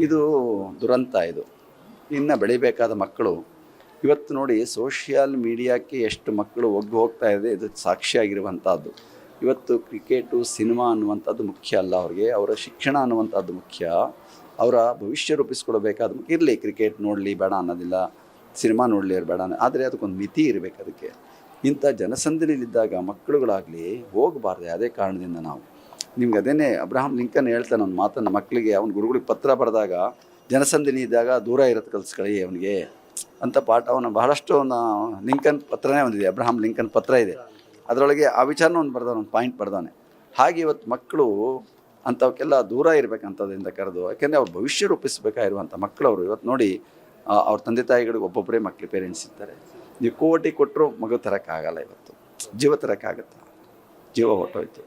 ಇದು ದುರಂತ ಇದು. ಇನ್ನು ಬೆಳಿಬೇಕಾದ ಮಕ್ಕಳು, ಇವತ್ತು ನೋಡಿ ಸೋಷಿಯಲ್ ಮೀಡಿಯಾಕ್ಕೆ ಎಷ್ಟು ಮಕ್ಕಳು ಒಗ್ಗು ಹೋಗ್ತಾ ಇದೆ, ಇದು ಸಾಕ್ಷಿಯಾಗಿರುವಂಥದ್ದು ಇವತ್ತು ಕ್ರಿಕೆಟು, ಸಿನಿಮಾ ಅನ್ನುವಂಥದ್ದು ಮುಖ್ಯ ಅಲ್ಲ ಅವ್ರಿಗೆ. ಅವರ ಶಿಕ್ಷಣ ಅನ್ನುವಂಥದ್ದು ಮುಖ್ಯ. ಅವರ ಭವಿಷ್ಯ ರೂಪಿಸ್ಕೊಳ್ಬೇಕಾದ ಇರಲಿ, ಕ್ರಿಕೆಟ್ ನೋಡಲಿ, ಬೇಡ ಅನ್ನೋದಿಲ್ಲ. ಸಿನಿಮಾ ನೋಡಲಿ ಬೇಡ ಆದರೆ ಅದಕ್ಕೊಂದು ಮಿತಿ ಇರಬೇಕು ಅದಕ್ಕೆ. ಇಂಥ ಜನಸಂದಣಿಲಿದ್ದಾಗ ಮಕ್ಕಳುಗಳಾಗಲಿ ಹೋಗಬಾರ್ದು, ಅದೇ ಕಾರಣದಿಂದ ನಾವು. ನಿಮ್ಗೆ ಅದೇನೇ ಅಬ್ರಹಾಂ ಲಿಂಕನ್ ಹೇಳ್ತಾನೆ ಒಂದು ಮಾತನ್ನು ಮಕ್ಕಳಿಗೆ ಅವ್ನ ಗುರುಗಳಿಗೆ ಪತ್ರ ಬರೆದಾಗ ಜನಸಂದಿನಿ ಇದ್ದಾಗ ದೂರ ಇರೋದು ಕಲಿಸ್ಕೊಳ್ಳಿ ಅವನಿಗೆ. ಅಂತ ಪಾಠ ಅವನು ಬಹಳಷ್ಟು ಅವನ ಲಿಂಕನ್ ಪತ್ರನೇ ಒಂದಿದೆ, ಅಬ್ರಹಾಂ ಲಿಂಕನ್ ಪತ್ರ ಇದೆ. ಅದರೊಳಗೆ ಆ ವಿಚಾರನ ಒಂದು ಬರೆದವ್ ಒಂದು ಪಾಯಿಂಟ್ ಬರ್ದವನೆ ಹಾಗೆ ಇವತ್ತು ಮಕ್ಕಳು ಅಂಥವಕ್ಕೆಲ್ಲ ದೂರ ಇರಬೇಕಂತದಿಂದ ಕರೆದು, ಯಾಕೆಂದರೆ ಅವ್ರ ಭವಿಷ್ಯ ರೂಪಿಸಬೇಕಾಗಿರುವಂಥ ಮಕ್ಕಳವರು ಇವತ್ತು ನೋಡಿ ಅವ್ರ ತಂದೆ ತಾಯಿಗಳಿಗೆ ಒಬ್ಬೊಬ್ಬರೇ ಮಕ್ಕಳು ಪೇರೆಂಟ್ಸ್ ಇರ್ತಾರೆ. ನೀವು ಕೋಟಿ ಕೊಟ್ಟರು ಮಗು ತರೋಕ್ಕಾಗಲ್ಲ ಇವತ್ತು. ಜೀವ ತರೋಕ್ಕಾಗತ್ತ? ಜೀವ ಹೊಟ್ಟೋಯ್ತು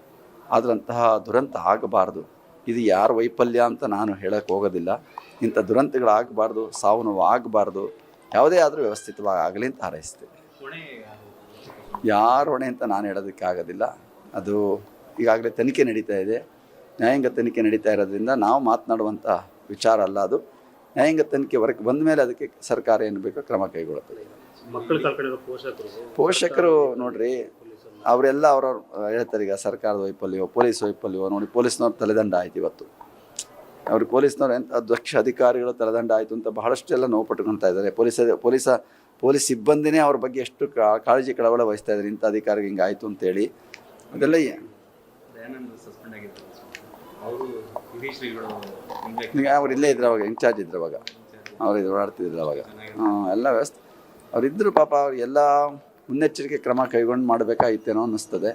ಆದ್ರಂತಹ ದುರಂತ ಆಗಬಾರ್ದು. ಇದು ಯಾರ ವೈಫಲ್ಯ ಅಂತ ನಾನು ಹೇಳಕ್ಕೆ ಹೋಗೋದಿಲ್ಲ. ಇಂಥ ದುರಂತಗಳಾಗಬಾರ್ದು ಸಾವು ನೋವು ಆಗಬಾರ್ದು. ಯಾವುದೇ ಆದರೂ ವ್ಯವಸ್ಥಿತವಾಗಿ ಆಗಲಿ ಅಂತ ಹಾರೈಸ್ತೇವೆ. ಯಾರು ಹೊಣೆ ಅಂತ ನಾನು ಹೇಳೋದಕ್ಕೆ ಆಗೋದಿಲ್ಲ ಅದು ಈಗಾಗಲೇ ತನಿಖೆ ನಡೀತಾ ಇದೆ. ನ್ಯಾಯಾಂಗ ತನಿಖೆ ನಡೀತಾ ಇರೋದ್ರಿಂದ ನಾವು ಮಾತನಾಡುವಂಥ ವಿಚಾರ ಅಲ್ಲ ಅದು. ನ್ಯಾಯಾಂಗ ತನಿಖೆ ಹೊರಗೆ ಬಂದ ಮೇಲೆ ಅದಕ್ಕೆ ಸರ್ಕಾರ ಏನು ಬೇಕೋ ಕ್ರಮ ಕೈಗೊಳ್ಳುತ್ತದೆ ಮಕ್ಕಳು ಕಳ್ಕೊಂಡಿರೋ ಪೋಷಕರು ಪೋಷಕರು ನೋಡ್ರಿ ಅವರೆಲ್ಲ ಅವ್ರವ್ರು ಹೇಳ್ತಾರೆ ಈಗ ಸರ್ಕಾರದ ವೈಫಲ್ಯವೋ ಪೊಲೀಸ್ ವೈಫಲ್ಯವೋ? ನೋಡಿ ಪೊಲೀಸ್ನವ್ರು ತಲೆದಂಡ ಆಯ್ತು ಇವತ್ತು. ಅವ್ರು ಪೊಲೀಸ್ನವ್ರು ಎಂಥ ದಕ್ಷ ಅಧಿಕಾರಿಗಳು ತಲೆದಂಡ ಆಯಿತು ಅಂತ ಬಹಳಷ್ಟು ಎಲ್ಲ ನೋವು ಪಟ್ಕೊಳ್ತಾ ಇದ್ದಾರೆ. ಪೊಲೀಸ್ ಪೊಲೀಸ ಪೊಲೀಸ್ ಸಿಬ್ಬಂದಿನೇ ಅವ್ರ ಬಗ್ಗೆ ಎಷ್ಟು ಕಾಳಜಿ ಕಳವಳ ವಹಿಸ್ತಾ ಇದ್ದಾರೆ ಇಂಥ ಅಧಿಕಾರಿಗೆ ಹಿಂಗೆ ಆಯಿತು ಅಂತೇಳಿ ಅದೆಲ್ಲ ಅವರು ಇಲ್ಲೇ ಇದ್ರು ಅವಾಗ ಇನ್ಚಾರ್ಜ್ ಇದ್ರು ಅವಾಗ. ಅವ್ರು ಇದು ಓಡಾಡ್ತಿದ್ರು ಅವಾಗ. ಹಾಂ ಎಲ್ಲ ವ್ಯವಸ್ಥೆ. ಅವರಿದ್ದರು ಪಾಪ ಅವ್ರು ಎಲ್ಲ ಮುನ್ನೆಚ್ಚರಿಕೆ ಕ್ರಮ ಕೈಗೊಂಡು ಮಾಡಬೇಕಾಗಿತ್ತೇನೋ ಅನ್ನಿಸ್ತದೆ.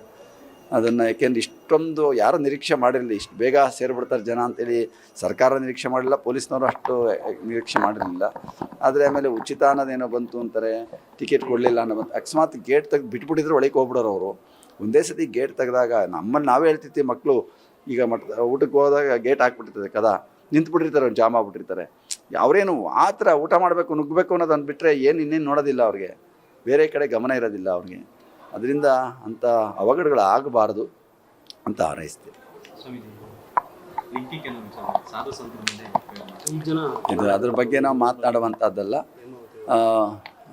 ಅದನ್ನು ಯಾಕೆಂದ್ರೆ ಇಷ್ಟೊಂದು ಯಾರು ನಿರೀಕ್ಷೆ ಮಾಡಿರಲಿಲ್ಲ, ಇಷ್ಟು ಬೇಗ ಸೇರಿಬಿಡ್ತಾರೆ ಜನ ಅಂತೇಳಿ ಸರ್ಕಾರ ನಿರೀಕ್ಷೆ ಮಾಡಲಿಲ್ಲ ಪೊಲೀಸ್ನವರು ಅಷ್ಟು ನಿರೀಕ್ಷೆ ಮಾಡಿರಲಿಲ್ಲ. ಆದರೆ ಆಮೇಲೆ ಉಚಿತ ಅನ್ನೋದೇನೋ ಬಂತು ಅಂತಾರೆ, ಟಿಕೆಟ್ ಕೊಡಲಿಲ್ಲ ಅನ್ನೋ ಬಂತು. ಅಕಸ್ಮಾತ್ ಗೇಟ್ ತೆಗೆದು ಬಿಟ್ಬಿಟ್ಟಿದ್ರೆ ಒಳಗೆ ಹೋಗ್ಬಿಡೋರು ಅವರು. ಒಂದೇ ಸತಿ ಗೇಟ್ ತೆಗೆದಾಗ ನಮ್ಮನ್ನು ನಾವೇ ಹೇಳ್ತಿರ್ತೀವಿ ಮಕ್ಕಳು ಈಗ ಮಟ್ ಊಟಕ್ಕೆ ಹೋದಾಗ ಗೇಟ್ ಹಾಕ್ಬಿಟ್ಟಿರ್ತದೆ ಕದ. ನಿಂತ್ಬಿಟ್ಟಿರ್ತಾರೆ ಜಾಮ್ ಆಗ್ಬಿಟ್ಟಿರ್ತಾರೆ. ಅವರೇನು ಆ ಥರ ಊಟ ಮಾಡಬೇಕು ನುಗ್ಗಬೇಕು ಅನ್ನೋದು ಅಂದ್ಬಿಟ್ರೆ ಏನು ಇನ್ನೇನು ನೋಡೋದಿಲ್ಲ ಅವ್ರಿಗೆ. ಬೇರೆ ಕಡೆ ಗಮನ ಇರೋದಿಲ್ಲ ಅವ್ರಿಗೆ. ಅದರಿಂದ ಅಂಥ ಅವಘಡಗಳು ಆಗಬಾರ್ದು ಅಂತ ಹಾರೈಸ್ತೀವಿ. ಇದು ಅದ್ರ ಬಗ್ಗೆ ನಾವು ಮಾತನಾಡುವಂಥದ್ದಲ್ಲ.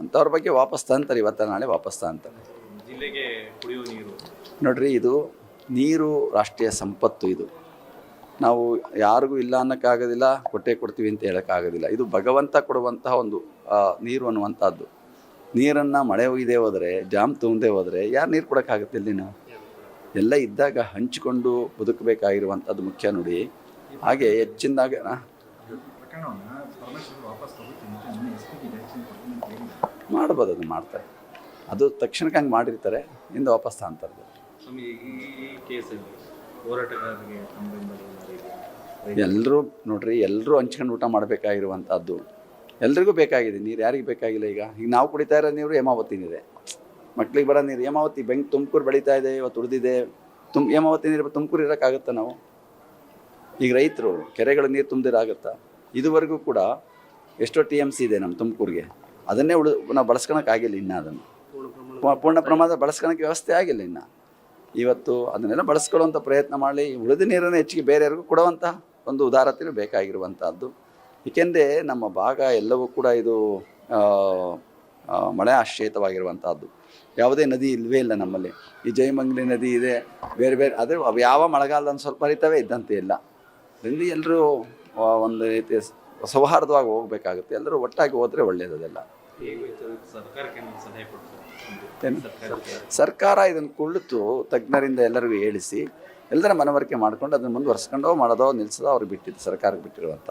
ಅಂಥವ್ರ ಬಗ್ಗೆ ವಾಪಸ್ ತಂತಾರೆ ಇವತ್ತ ನಾಳೆ ವಾಪಸ್ ತಂತಾರೆ ನೋಡ್ರಿ, ಇದು ನೀರು ರಾಷ್ಟ್ರೀಯ ಸಂಪತ್ತು ಇದು. ನಾವು ಯಾರಿಗೂ ಇಲ್ಲ ಅನ್ನೋಕ್ಕಾಗೋದಿಲ್ಲ, ಕೊಟ್ಟೆ ಕೊಡ್ತೀವಿ ಅಂತ ಹೇಳೋಕ್ಕಾಗೋದಿಲ್ಲ. ಇದು ಭಗವಂತ ಕೊಡುವಂತಹ ಒಂದು ನೀರು ಅನ್ನುವಂಥದ್ದು. ನೀರನ್ನು ಮಳೆ ಒಯ್ದೇ ಹೋದರೆ ಜಾಮ್ ತುಂಬದೆ ಹೋದರೆ ಯಾರು ನೀರು ಕೊಡೋಕ್ಕಾಗುತ್ತೆ ಇಲ್ಲಿ ನಾವು ಎಲ್ಲ ಇದ್ದಾಗ ಹಂಚಿಕೊಂಡು ಬದುಕಬೇಕಾಗಿರುವಂಥದ್ದು ಮುಖ್ಯ ನೋಡಿ. ಹಾಗೆ ಹೆಚ್ಚಿನದಾಗ ಮಾಡ್ಬೋದು ಅದು ಮಾಡ್ತಾರೆ. ಅದು ತಕ್ಷಣಕ್ಕೆ ಹಂಗೆ ಮಾಡಿರ್ತಾರೆ ಇಂದ ವಾಪಸ್ ತಾಂತಾರೆ? ಎಲ್ಲರೂ ನೋಡ್ರಿ ಎಲ್ಲರೂ ಹಂಚ್ಕೊಂಡು ಊಟ ಮಾಡಬೇಕಾಗಿರುವಂಥದ್ದು. ಎಲ್ರಿಗೂ ಬೇಕಾಗಿದೆ, ನೀರು ಯಾರಿಗೆ ಬೇಕಾಗಿಲ್ಲ ಈಗ. ಈಗ ನಾವು ಕುಡಿತಾ ಇರೋ ನೀರು ಹೇಮಾವತಿ ನೀರೇ ಮಕ್ಳಿಗೆ ಬರೋ ನೀರು, ಹೇಮಾವತಿ ಬೆಂಗ್ ತುಮಕೂರು ಬೆಳೀತಾ ಇದೆ, ಇವತ್ತು ಉಳಿದಿದೆ ತುಮ್, ಹೇಮಾವತಿ ನೀರು ತುಮಕೂರು ಇರೋಕ್ಕಾಗುತ್ತಾ ನಾವು? ಈಗ ರೈತರು, ಕೆರೆಗಳು ನೀರು ತುಂಬಿದಿರಾಗುತ್ತಾ? ಇದುವರೆಗೂ ಕೂಡ ಎಷ್ಟೋ ಟಿ ಎಂ ಸಿ ಇದೆ ನಮ್ಮ ತುಮಕೂರಿಗೆ. ಅದನ್ನೇ ಉಳಿದು, ನಾವು ಬಳಸ್ಕೊಳಕ್ಕಾಗಿಲ್ಲ ಇನ್ನೂ ಅದನ್ನು. ಪೂರ್ಣ ಪ್ರಮಾಣ ಪೂರ್ಣ ಪ್ರಮಾಣದ ಬಳಸ್ಕೊಳಕ್ಕೆ ವ್ಯವಸ್ಥೆ ಆಗಿಲ್ಲ ಇನ್ನು. ಇವತ್ತು ಅದನ್ನೆಲ್ಲ ಬಳಸ್ಕೊಳ್ಳುವಂಥ ಪ್ರಯತ್ನ ಮಾಡಿ, ಉಳಿದ ನೀರನ್ನು ಹೆಚ್ಚಿಗೆ ಬೇರೆಯವ್ರಿಗೂ ಕೊಡುವಂಥ ಒಂದು ಉದಾರತೆಯೂ ಬೇಕಾಗಿರುವಂಥದ್ದು ಏಕೆಂದರೆ ನಮ್ಮ ಭಾಗ ಎಲ್ಲವೂ ಕೂಡ ಇದು ಮಳೆ ಆಶ್ರಯಿತವಾಗಿರುವಂಥದ್ದು ಯಾವುದೇ ನದಿ ಇಲ್ಲವೇ ಇಲ್ಲ ನಮ್ಮಲ್ಲಿ. ಈ ಜಯಮಂಗ್ಲಿ ನದಿ ಇದೆ, ಬೇರೆ ಬೇರೆ ಅದೇ ಅವು ಯಾವ ಮಳೆಗಾಲದಲ್ಲಿ ಸ್ವಲ್ಪ ಹರಿತವೇ ಇದ್ದಂತೆ ಇಲ್ಲ. ಅದರಿಂದ ಎಲ್ಲರೂ ಒಂದು ರೀತಿ ಸೌಹಾರ್ದವಾಗಿ ಹೋಗಬೇಕಾಗುತ್ತೆ. ಎಲ್ಲರೂ ಒಟ್ಟಾಗಿ ಹೋದರೆ ಒಳ್ಳೆಯದಲ್ಲ ಸರ್ಕಾರ ಇದನ್ನು ಕುಳಿತು ತಜ್ಞರಿಂದ ಎಲ್ಲರಿಗೂ ಹೇಳಿಸಿ, ಎಲ್ಲರ ಮನವರಿಕೆ ಮಾಡ್ಕೊಂಡು ಅದನ್ನು ಮುಂದುವರ್ಸ್ಕೊಂಡೋ ಮಾಡೋದೋ ನಿಲ್ಲಿಸೋದೋ ಅವ್ರಿಗೆ ಬಿಟ್ಟಿದ್ದು, ಸರ್ಕಾರಕ್ಕೆ ಬಿಟ್ಟಿರುವಂಥ